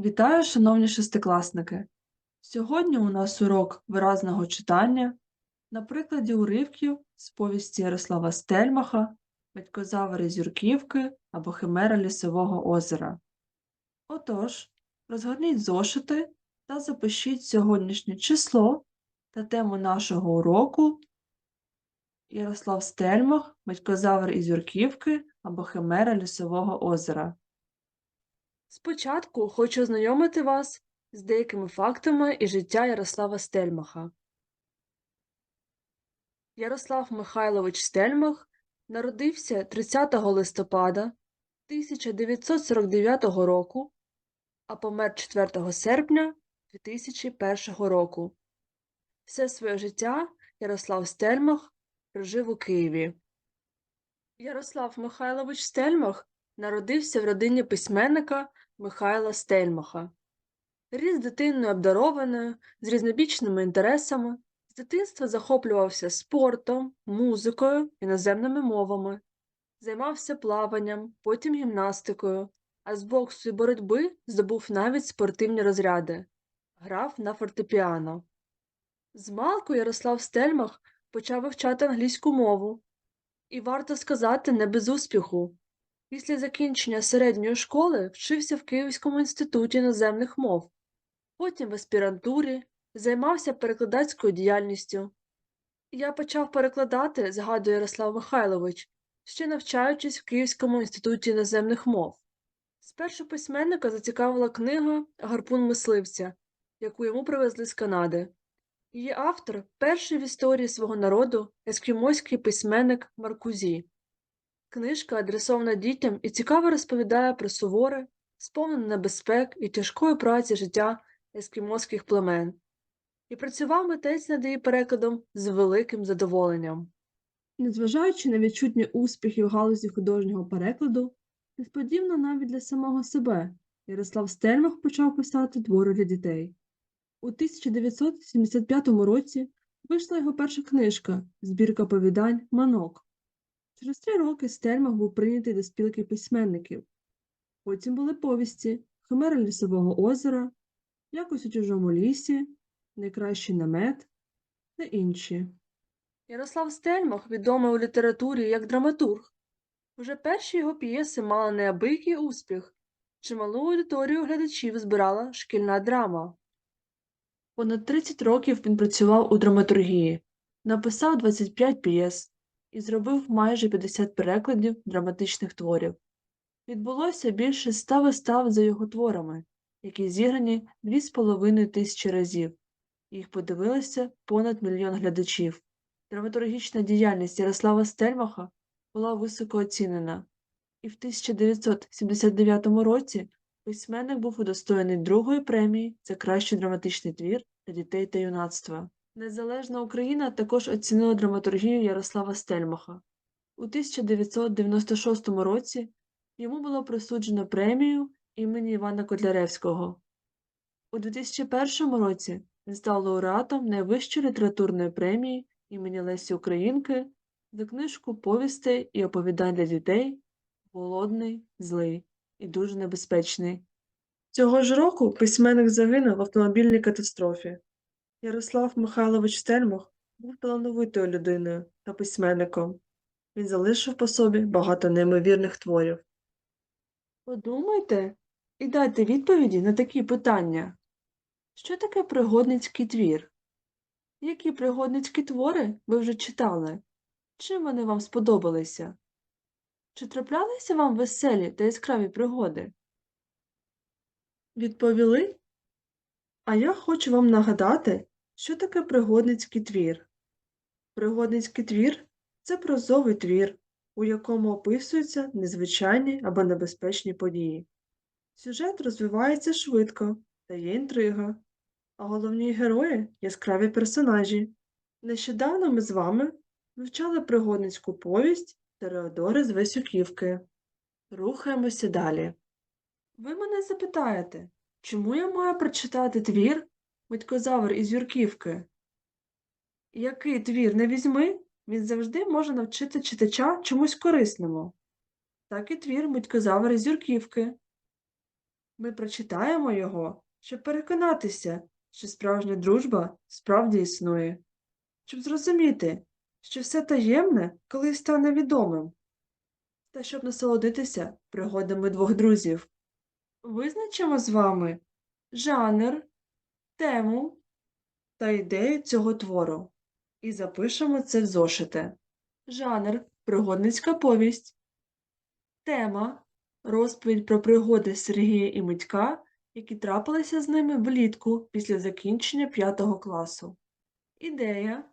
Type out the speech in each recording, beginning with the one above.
Вітаю, шановні шестикласники! Сьогодні у нас урок виразного читання на прикладі уривків з повісті Ярослава Стельмаха Батькозаври з Юрківки або Химера Лісового озера. Отож, розгорніть зошити та запишіть сьогоднішнє число та тему нашого уроку Ярослав Стельмах Батькозавр із Юрківки або Химера Лісового озера. Спочатку хочу ознайомити вас з деякими фактами із життя Ярослава Стельмаха. Ярослав Михайлович Стельмах народився 30 листопада 1949 року, а помер 4 серпня 2001 року. Все своє життя Ярослав Стельмах прожив у Києві. Ярослав Михайлович Стельмах народився в родині письменника Михайла Стельмаха. Ріс дитиною обдарованою, з різнобічними інтересами, з дитинства захоплювався спортом, музикою, іноземними мовами, займався плаванням, потім гімнастикою, а з боксу і боротьби здобув навіть спортивні розряди, грав на фортепіано. Змалку Ярослав Стельмах почав вивчати англійську мову, і варто сказати, не без успіху. Після закінчення середньої школи вчився в Київському інституті іноземних мов, потім в аспірантурі займався перекладацькою діяльністю. Я почав перекладати, згадує Ярослав Михайлович, ще навчаючись в Київському інституті іноземних мов. Спершу письменника зацікавила книга Гарпун мисливця, яку йому привезли з Канади. Її автор перший в історії свого народу ескімойський письменник Маркузі. Книжка адресована дітям і цікаво розповідає про суворе, сповнене небезпек і тяжкої праці життя ескімоських племен. І працював митець над її перекладом з великим задоволенням. Незважаючи на відчутні успіхи в галузі художнього перекладу, несподівано навіть для самого себе Ярослав Стельмах почав писати твори для дітей. У 1975 році вийшла його перша книжка збірка повідань Манок. Через три роки Стельмах був прийнятий до спілки письменників. Потім були повісті Химера Лісового озера, Якось у чужому лісі, Найкращий намет та інші. Ярослав Стельмах відомий у літературі як драматург. Уже перші його п'єси мали неабиякий успіх, чималу аудиторію глядачів збирала шкільна драма. Понад 30 років він працював у драматургії, написав 25 п'єс і зробив майже 50 перекладів драматичних творів. Відбулося більше ста вистав за його творами, які зіграні 2,5 тисячі разів. Їх подивилося понад мільйон глядачів. Драматургічна діяльність Ярослава Стельмаха була високо оцінена, і в 1979 році письменник був удостоєний другої премії за кращий драматичний твір для дітей та юнацтва. Незалежна Україна також оцінила драматургію Ярослава Стельмаха. У 1996 році йому було присуджено премію імені Івана Котляревського. У 2001 році він став лауреатом найвищої літературної премії імені Лесі Українки за книжку повістей і оповідань для дітей Голодний, злий і дуже небезпечний. Цього ж року письменник загинув в автомобільній катастрофі. Ярослав Михайлович Стельмах був талановитою людиною та письменником. Він залишив по собі багато неймовірних творів. Подумайте і дайте відповіді на такі питання. Що таке пригодницький твір? Які пригодницькі твори ви вже читали? Чим вони вам сподобалися? Чи траплялися вам веселі та яскраві пригоди? Відповіли? А я хочу вам нагадати, що таке пригодницький твір. Пригодницький твір це прозовий твір, у якому описуються незвичайні або небезпечні події. Сюжет розвивається швидко та є інтрига, а головні герої яскраві персонажі. Нещодавно ми з вами вивчали пригодницьку повість Тереодори з Васюківки. Рухаємося далі. Ви мене запитаєте, чому я маю прочитати твір Митькозавр із Юрківки? Який твір не візьми, він завжди може навчити читача чомусь корисному. Так і твір Митькозавр із Юрківки. Ми прочитаємо його, щоб переконатися, що справжня дружба справді існує, щоб зрозуміти, що все таємне колись стане відомим, та щоб насолодитися пригодами двох друзів. Визначимо з вами жанр, тему та ідею цього твору і запишемо це в зошити. Жанр пригодницька повість. Тема розповідь про пригоди Сергія і Митька, які трапилися з ними влітку після закінчення 5 класу. Ідея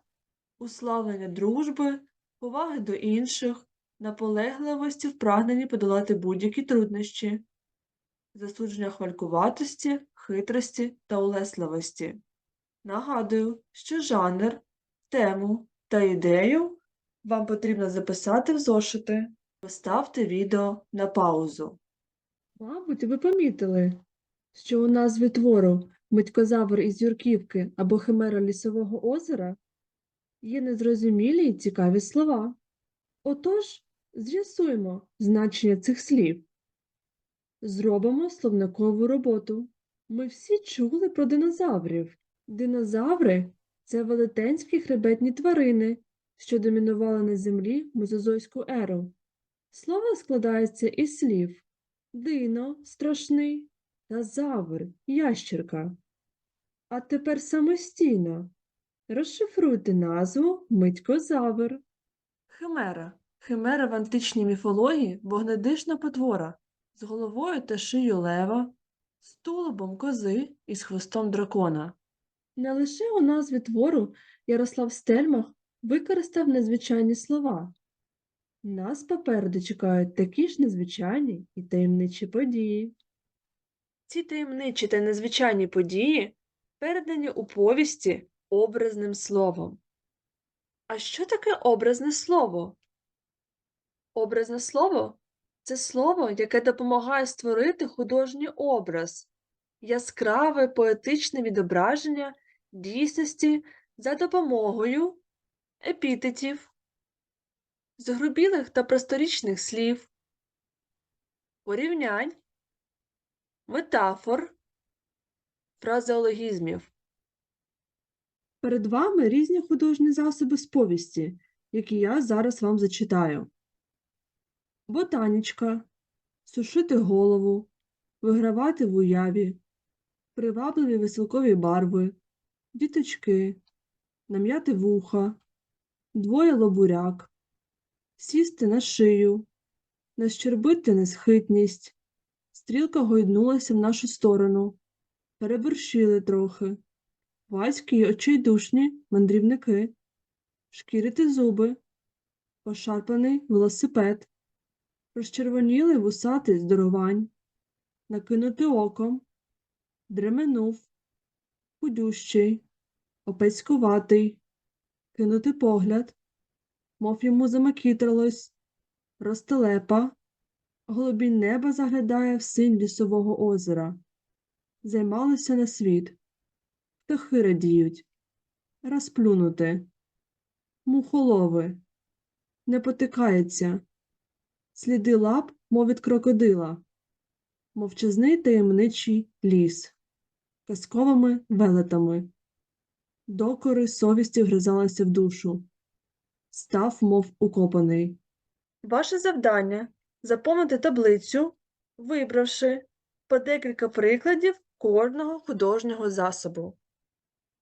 уславлення дружби, поваги до інших, наполегливості в прагненні подолати будь-які труднощі, засудження хвалькуватості, хитрості та улесливості. Нагадую, що жанр, тему та ідею вам потрібно записати в зошити. Поставте відео на паузу. Мабуть, ви помітили, що у назві твору Митькозавр із Юрківки або Химера лісового озера є незрозумілі й цікаві слова. Отож, з'ясуємо значення цих слів. Зробимо словникову роботу. Ми всі чули про динозаврів. Динозаври це велетенські хребетні тварини, що домінували на землі мезозойську еру. Слово складається із слів дино страшний та завр ящерка. А тепер самостійно розшифруйте назву Митькозавр. Химера. Химера в античній міфології вогнедишна потвора з головою та шиєю лева, з тулубом кози і з хвостом дракона. Не лише у назві твору Ярослав Стельмах використав незвичайні слова. Нас попереду чекають такі ж незвичайні і таємничі події. Ці таємничі та незвичайні події передані у повісті образним словом. А що таке образне слово? Образне слово це слово, яке допомагає створити художній образ, яскраве поетичне відображення дійсності за допомогою епітетів, згрубілих та просторічних слів, порівнянь, метафор, фразеологізмів. Перед вами різні художні засоби з повісті, які я зараз вам зачитаю. Ботанічка, сушити голову, вигравати в уяві, привабливі веселкові барви, діточки, нам'яти вуха, двоє лобуряк, сісти на шию, нащербити несхитність, стрілка гойднулася в нашу сторону, переборщили трохи, ваські й очайдушні мандрівники, шкірити зуби, пошарпаний велосипед, розчервоніли вусатий здоровань, накинути оком, дременув, худющий, опецькуватий, кинути погляд, мов йому замакітрилось, розтелепа, голубінь неба заглядає в синь лісового озера. Займалися на світ, птахи радіють, розплюнути, мухолови, не потикається, сліди лап, мов від крокодила, мовчазний таємничий ліс, казковими велетами. Докори совісті вгризалися в душу. Став, мов укопаний. Ваше завдання заповнити таблицю, вибравши по декілька прикладів кожного художнього засобу.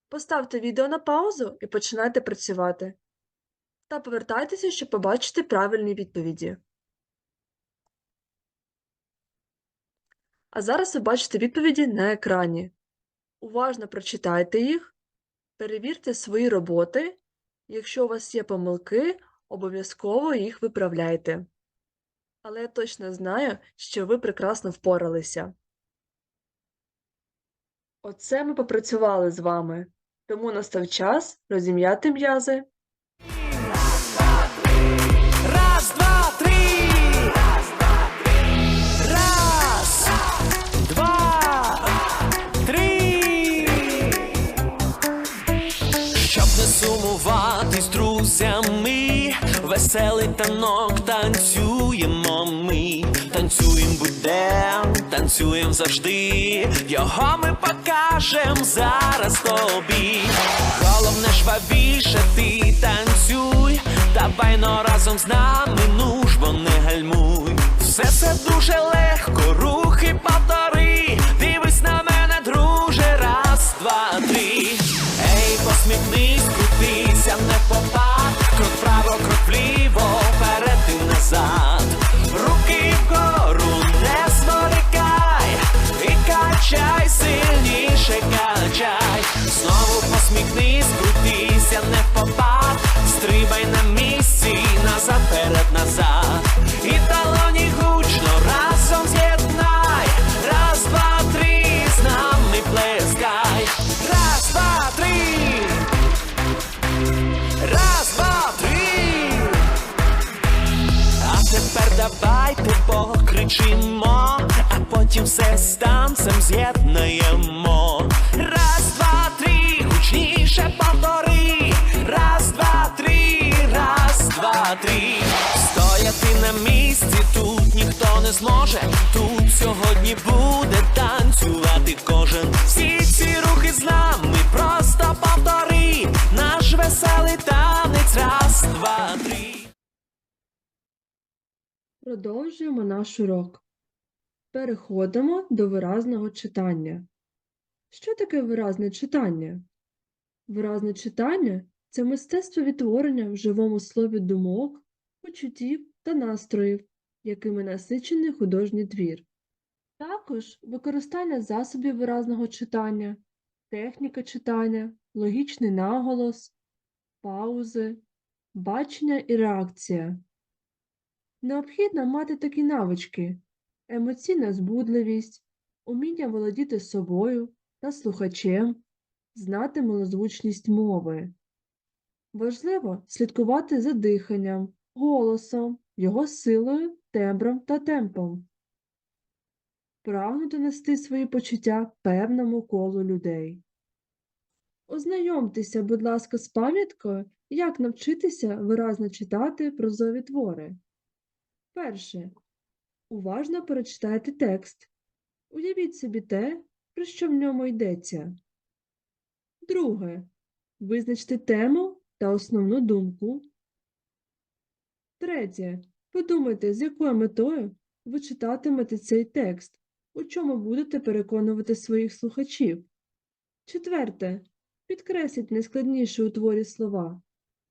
Поставте відео на паузу і починайте працювати. Та повертайтеся, щоб побачити правильні відповіді. А зараз ви бачите відповіді на екрані. Уважно прочитайте їх, перевірте свої роботи. Якщо у вас є помилки, обов'язково їх виправляйте. Але я точно знаю, що ви прекрасно впоралися. Оце ми попрацювали з вами, тому настав час розім'яти м'язи. Веселий танок танцюємо ми, танцюєм будем, танцюєм завжди. Його ми покажем зараз тобі. Головне жвавіше ти танцюй. Давай но разом з нами, ну ж бо не гальмуй. Все це дуже легко, рухи повтори. Покричимо, а потім все з танцем з'єднаємо. Раз, два, три, гучніше повтори. Раз, два, три, раз, два, три. Стояти на місці тут ніхто не зможе. Тут сьогодні буде танцювати кожен. Всі Продовжуємо наш урок. Переходимо до виразного читання. Що таке виразне читання? Виразне читання це мистецтво відтворення в живому слові думок, почуттів та настроїв, якими насичений художній твір. Також використання засобів виразного читання, техніка читання, логічний наголос, паузи, бачення і реакція. Необхідно мати такі навички: емоційна збудливість, уміння володіти собою та слухачем, знати милозвучність мови. Важливо слідкувати за диханням, голосом, його силою, тембром та темпом. Прагну донести свої почуття певному колу людей. Ознайомтеся, будь ласка, з пам'яткою, як навчитися виразно читати прозові твори. Перше. Уважно перечитайте текст. Уявіть собі те, про що в ньому йдеться. Друге. Визначте тему та основну думку. Третє. Подумайте, з якою метою ви читатимете цей текст, у чому будете переконувати своїх слухачів. Четверте. Підкресліть найскладніші у творі слова.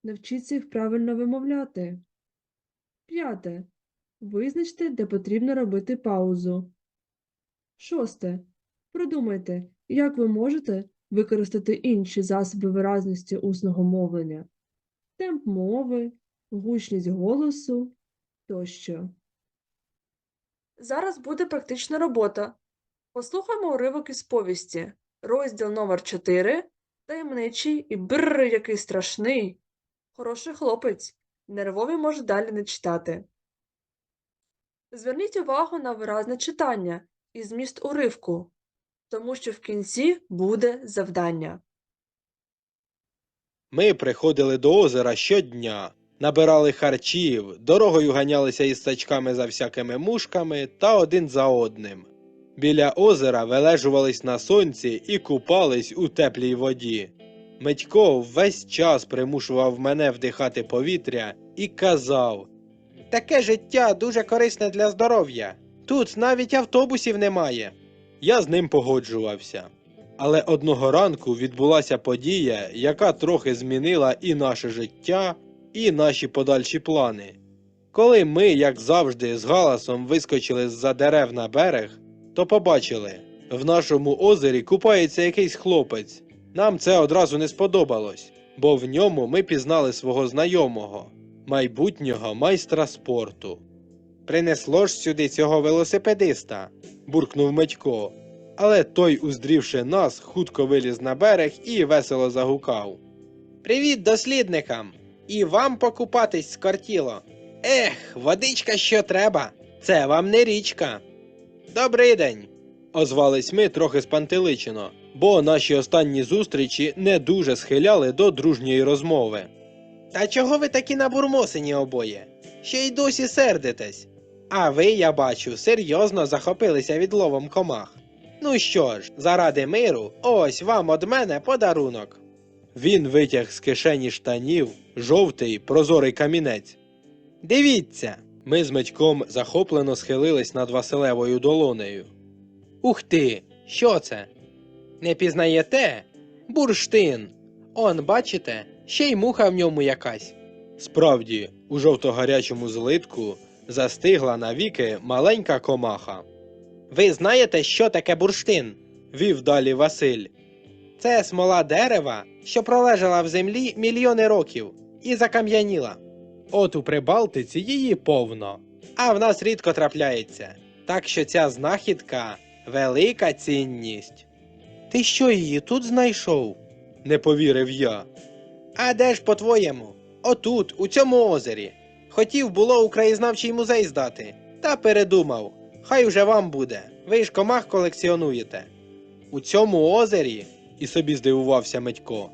Навчіться їх правильно вимовляти. П'яте. Визначте, де потрібно робити паузу. Шосте. Продумайте, як ви можете використати інші засоби виразності усного мовлення, темп мови, гучність голосу тощо. Зараз буде практична робота. Послухаймо уривок із повісті. Розділ номер 4 Таємничий і бррр, який страшний. Хороший хлопець. Нервові може далі не читати. Зверніть увагу на виразне читання і зміст уривку, тому що в кінці буде завдання. Ми приходили до озера щодня, набирали харчів, дорогою ганялися із сачками за всякими мушками та один за одним. Біля озера вилежувались на сонці і купались у теплій воді. Митько весь час примушував мене вдихати повітря і казав: Таке життя дуже корисне для здоров'я. Тут навіть автобусів немає. Я з ним погоджувався. Але одного ранку відбулася подія, яка трохи змінила і наше життя, і наші подальші плани. Коли ми, як завжди, з галасом вискочили з-за дерев на берег, то побачили, в нашому озері купається якийсь хлопець. Нам це одразу не сподобалось, бо в ньому ми пізнали свого знайомого, майбутнього майстра спорту. Принесло ж сюди цього велосипедиста, буркнув Митько. Але той, уздрівши нас, хутко виліз на берег і весело загукав. Привіт, дослідникам! І вам покупатись скортіло. Ех, водичка що треба. Це вам не річка. Добрий день. озвались ми трохи спантеличено, бо наші останні зустрічі не дуже схиляли до дружньої розмови. Та чого ви такі набурмосені обоє? Ще й досі сердитесь. А ви, я бачу, серйозно захопилися відловом комах. Ну що ж, заради миру, ось вам од мене подарунок. Він витяг з кишені штанів жовтий прозорий камінець. Дивіться. Ми з Митьком захоплено схилились над Василевою долонею. Ух ти! Що це? Не пізнаєте? Бурштин. Он, бачите, ще й муха в ньому якась. Справді, у жовто-гарячому злитку застигла навіки маленька комаха. Ви знаєте, що таке бурштин? вів далі Василь. Це смола дерева, що пролежала в землі мільйони років і закам'яніла. От у Прибалтиці її повно, а в нас рідко трапляється. Так що ця знахідка велика цінність. Ти що її тут знайшов? не повірив я. А де ж по-твоєму? Отут, у цьому озері. Хотів було у краєзнавчий музей здати, та передумав. Хай уже вам буде. Ви ж комах колекціонуєте. У цьому озері? і собі здивувався Митько.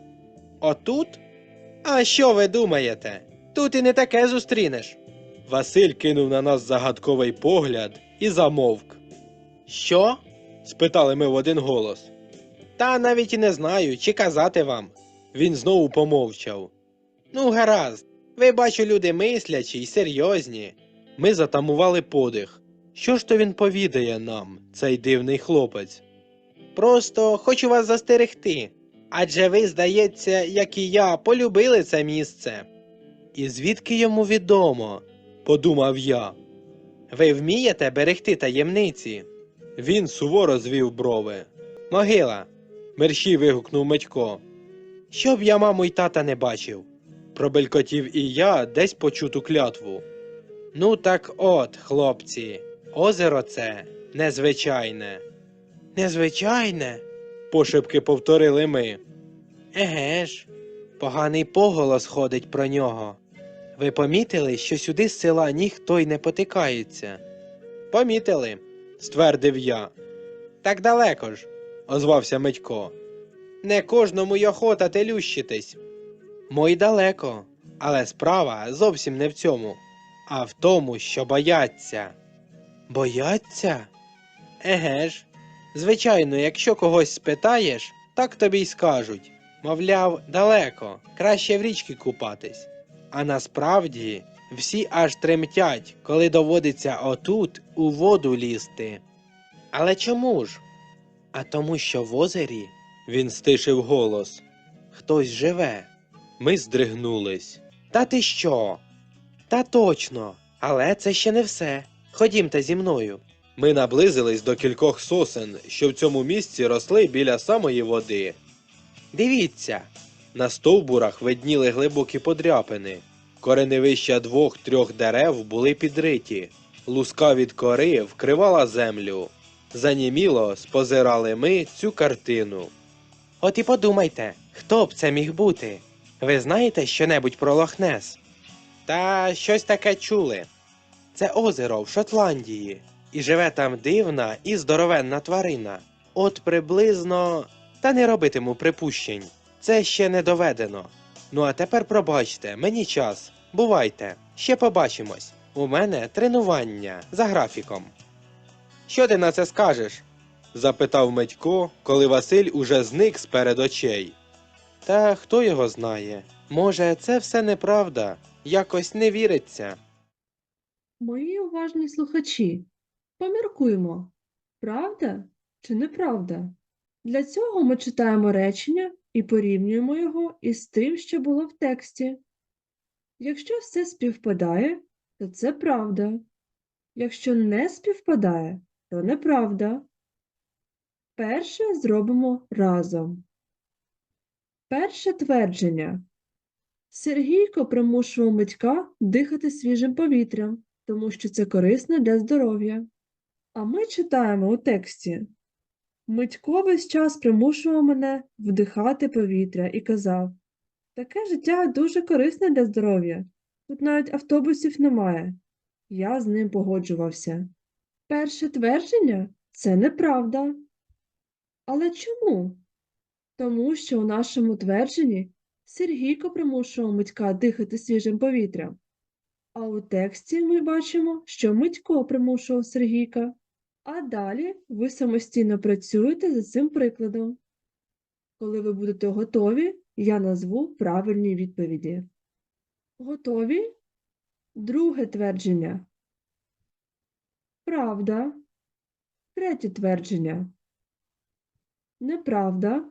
Отут? А що ви думаєте? Тут і не таке зустрінеш. Василь кинув на нас загадковий погляд і замовк. Що? спитали ми в один голос. Та навіть і не знаю, чи казати вам. Він знову помовчав. Ну, гаразд, ви бачу, люди мислячі й серйозні. Ми затамували подих. Що ж то він повідає нам, цей дивний хлопець? Просто хочу вас застерегти. Адже ви, здається, як і я, полюбили це місце. І звідки йому відомо? подумав я. Ви вмієте берегти таємниці? Він суворо звів брови. Могила. мерщій вигукнув Митько. Щоб я маму й тата не бачив. Пробелькотів і я десь почуту клятву. Ну так от, хлопці, озеро це незвичайне. Незвичайне, пошепки повторили ми. Еге ж, поганий поголос ходить про нього. Ви помітили, що сюди з села ніхто й не потикається? Помітили, ствердив я. Так далеко ж, озвався Митько. Не кожному й охота телющитись. Мой далеко, але справа зовсім не в цьому, а в тому, що бояться. Бояться? Еге ж. Звичайно, якщо когось спитаєш, так тобі й скажуть. Мовляв, далеко, краще в річки купатись. А насправді всі аж тремтять, коли доводиться отут у воду лізти. Але чому ж? А тому, що в озері він стишив голос. Хтось живе. Ми здригнулись. Та ти що? Та точно, але це ще не все. Ходімте зі мною. Ми наблизились до кількох сосен, що в цьому місці росли біля самої води. Дивіться, на стовбурах видніли глибокі подряпини. Кореневища двох-трьох дерев були підриті, луска від кори вкривала землю. Заніміло спозирали ми цю картину. От і подумайте, хто б це міг бути? Ви знаєте щонебудь про Лохнес? Та щось таке чули. Це озеро в Шотландії, і живе там дивна і здоровенна тварина. От приблизно. Та не робитиму припущень. Це ще не доведено. Ну а тепер пробачте, мені час. Бувайте, ще побачимось. У мене тренування за графіком. Що ти на це скажеш? Запитав Медько, коли Василь уже зник з перед очей. Та хто його знає? Може, це все неправда, якось не віриться. Мої уважні слухачі, поміркуймо, правда чи неправда? Для цього ми читаємо речення і порівнюємо його із тим, що було в тексті. Якщо все співпадає, то це правда. Якщо не співпадає, то неправда. Перше зробимо разом. Перше твердження. Сергійко примушував Митька дихати свіжим повітрям, тому що це корисно для здоров'я. А ми читаємо у тексті. Митько весь час примушував мене вдихати повітря і казав Таке життя дуже корисне для здоров'я. Тут навіть автобусів немає. Я з ним погоджувався. Перше твердження це неправда. Але чому? Тому що у нашому твердженні Сергійко примушував Митька дихати свіжим повітрям. А у тексті ми бачимо, що Митько примушував Сергійка. А далі ви самостійно працюєте за цим прикладом. Коли ви будете готові, я назву правильні відповіді. Готові? Друге твердження. Правда. Третє твердження. Неправда.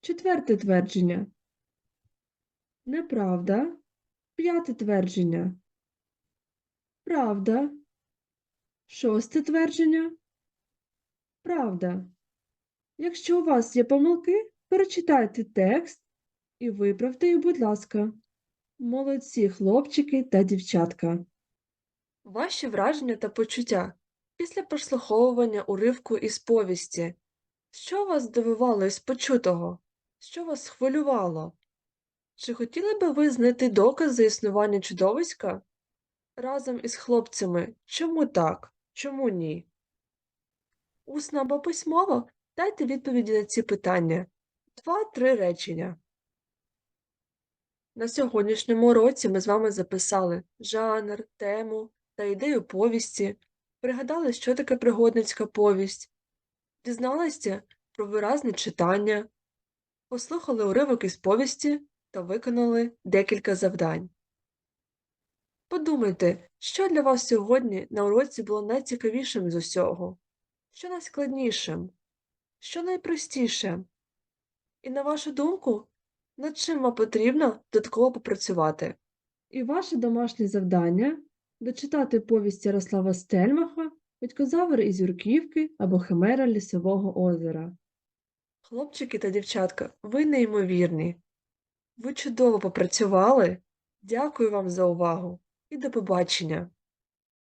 Четверте твердження. Неправда. П'яте твердження. Правда. Шосте твердження. Правда. Якщо у вас є помилки, перечитайте текст і виправте їх, будь ласка. Молодці хлопчики та дівчатка. Ваші враження та почуття після прослуховування уривку із повісті. Що вас здивувало із почутого? Що вас хвилювало? Чи хотіли би ви знайти докази існування чудовиська? Разом із хлопцями чому так? Чому ні? Усно або письмово дайте відповіді на ці питання. Два-три речення. На сьогоднішньому уроці ми з вами записали жанр, тему та ідею повісті, пригадали, що таке пригодницька повість, дізналися про виразне читання, послухали уривок із повісті та виконали декілька завдань. Подумайте, що для вас сьогодні на уроці було найцікавішим з усього, що найскладнішим, що найпростішим. І на вашу думку, над чим вам потрібно додатково попрацювати? І ваше домашнє завдання дочитати повість Ярослава Стельмаха «Батькозавр із Юрківки або Химера Лісового озера. Хлопчики та дівчатка, ви неймовірні. Ви чудово попрацювали. Дякую вам за увагу і до побачення.